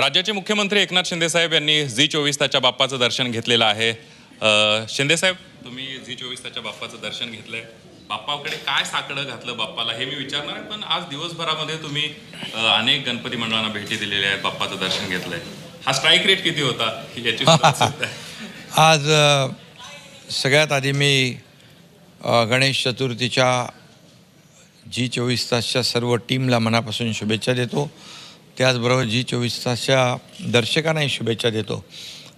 राज्याचे मुख्यमंत्री एकनाथ शिंदे साहेब यांनी झी चोवीस ताच्या बाप्पाचं दर्शन घेतलेलं आहे. अ, शिंदे साहेब तुम्ही झी चोवीस ताच्या बाप्पाचं दर्शन घेतलंय. बाप्पाकडे काय साकडं घातलं बाप्पाला हे मी विचारणार आहे पण आज दिवसभरामध्ये तुम्ही अनेक गणपती मंडळांना भेटी दिलेल्या आहेत बाप्पाचं दर्शन घेतलंय. हा स्ट्राईक रेट किती होता? याची. आज सगळ्यात आधी मी गणेश चतुर्थीच्या जी चोवीस तासच्या सर्व टीमला मनापासून शुभेच्छा देतो. त्याचबरोबर जी चोवीस तासच्या दर्शकांनाही शुभेच्छा देतो.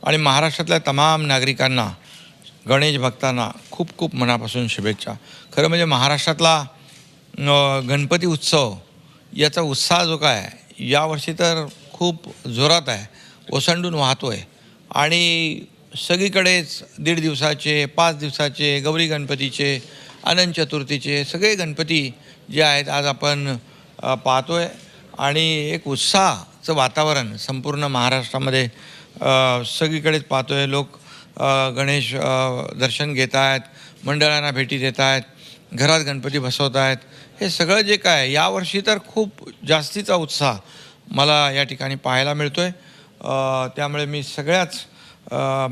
आणि महाराष्ट्रातल्या तमाम नागरिकांना गणेश भक्तांना खूप खूप मनापासून शुभेच्छा. खरं म्हणजे महाराष्ट्रातला गणपती उत्सव याचा उत्साह जो काय आहे, यावर्षी तर खूप जोरात आहे. ओसंडून वाहतो आहे आणि सगळीकडेच दीड दिवसाचे पाच दिवसाचे गौरी गणपतीचे अनंत चतुर्थीचे सगळे गणपती जे आहेत आज आपण पाहतो आहे आणि एक उत्साहाचं वातावरण संपूर्ण महाराष्ट्रामध्ये सगळीकडेच पाहतो आहे लोक गणेश दर्शन घेत आहेत मंडळांना भेटी देत आहेत घरात गणपती बसवत आहेत. हे सगळं जे काय यावर्षी तर खूप जास्तीचा उत्साह मला या ठिकाणी पाहायला मिळतो आहे त्यामुळे मी सगळ्याच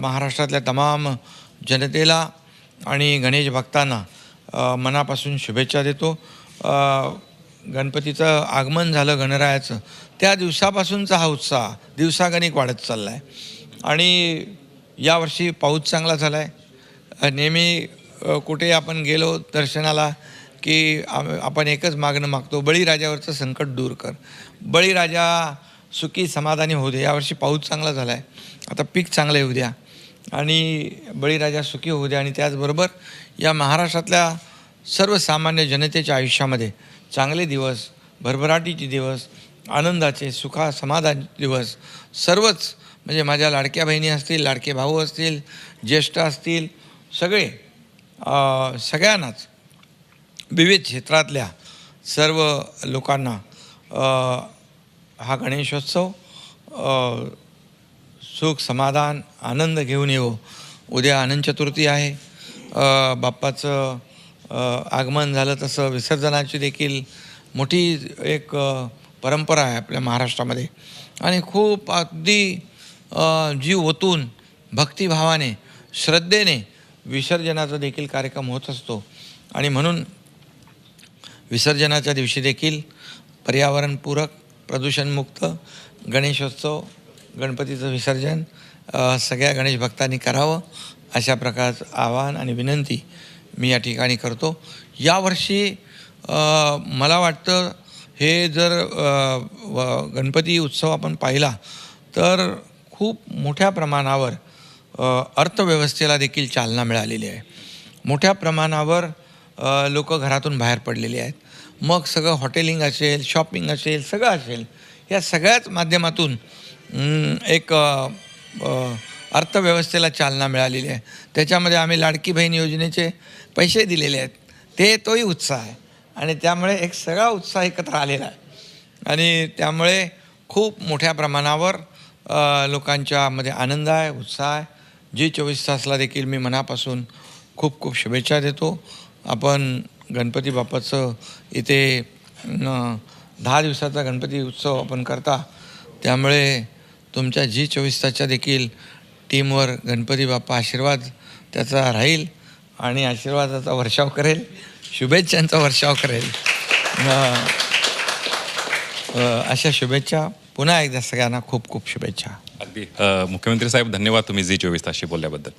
महाराष्ट्रातल्या तमाम जनतेला आणि गणेश भक्तांना मनापासून शुभेच्छा देतो. गणपतीचं आगमन झालं गणरायाचं त्या दिवसापासूनचा हा उत्साह दिवसागणिक वाढत चालला आहे आणि यावर्षी पाऊस चांगला झाला आहे नेहमी कुठे आपण गेलो दर्शनाला की आपण एकच मागणं मागतो बळीराजावरचं संकट दूर कर. बळीराजा सुखी समाधानी होऊ दे. यावर्षी पाऊस चांगला झाला आहे आता पीक चांगलं येऊ द्या. आणि बळीराजा सुखी होऊ द्या. आणि त्याचबरोबर या महाराष्ट्रातल्या सर्वसामान्य जनतेच्या आयुष्यामध्ये चांगले दिवस भरभराटीचे दिवस आनंदाचे सुखा समाधान दिवस. सर्वच म्हणजे माझ्या लाडक्या बहिणी असतील लाडके भाऊ असतील ज्येष्ठ असतील सगळे सगळ्यांनाच विविध क्षेत्रातल्या सर्व लोकांना हा गणेशोत्सव सुख समाधान आनंद घेऊन येऊ उद्या आनंद चतुर्थी आहे. बाप्पाचं आगमन झालं तसं विसर्जनाची देखील मोठी एक परंपरा आहे आपल्या महाराष्ट्रामध्ये. आणि खूप अगदी जीव ओतून भक्तिभावाने श्रद्धेने विसर्जनाचा देखील कार्यक्रम होत असतो. आणि म्हणून विसर्जनाच्या दिवशी देखील पर्यावरणपूरक प्रदूषणमुक्त गणेशोत्सव गणपतीचं विसर्जन सगळ्या गणेश भक्तांनी करावं अशा प्रकारचं आवाहन आणि विनंती मी या ठिकाणी करतो. यावर्षी मला वाटतं हे जर व- गणपती उत्सव आपण पाहिला तर खूप मोठ्या प्रमाणावर अर्थव्यवस्थेला देखील चालना मिळालेली आहे. मोठ्या प्रमाणावर लोक घरातून बाहेर पडलेली आहेत. मग सगळं हॉटेलिंग असेल शॉपिंग असेल सगळं असेल या सगळ्याच माध्यमातून एक अर्थव्यवस्थेला चालना मिळालेली आहे. त्याच्यामध्ये आम्ही लाडकी बहीण योजनेचे पैसे दिलेले आहेत. ते तोही उत्साह आहे. आणि त्यामुळे एक सगळा उत्साह एकत्र आलेला आहे. आणि त्यामुळे खूप मोठ्या प्रमाणावर लोकांच्यामध्ये आनंद आहे उत्साह आहे. जी चोवीस तासला देखील मी मनापासून खूप खूप शुभेच्छा देतो. आपण गणपती बाप्पाचं इथे दहा दिवसाचा गणपती उत्सव आपण करता. त्यामुळे तुमच्या जी चोवीस तासच्या देखील टीमवर गणपती बाप्पा आशीर्वाद त्याचा राहील आणि आशीर्वादाचा वर्षाव करेल शुभेच्छांचा वर्षाव करेल. अशा शुभेच्छा. पुन्हा एकदा सगळ्यांना खूप खूप शुभेच्छा. अगदी. मुख्यमंत्री साहेब धन्यवाद तुम्ही झी चोवीस तासशी बोलल्याबद्दल.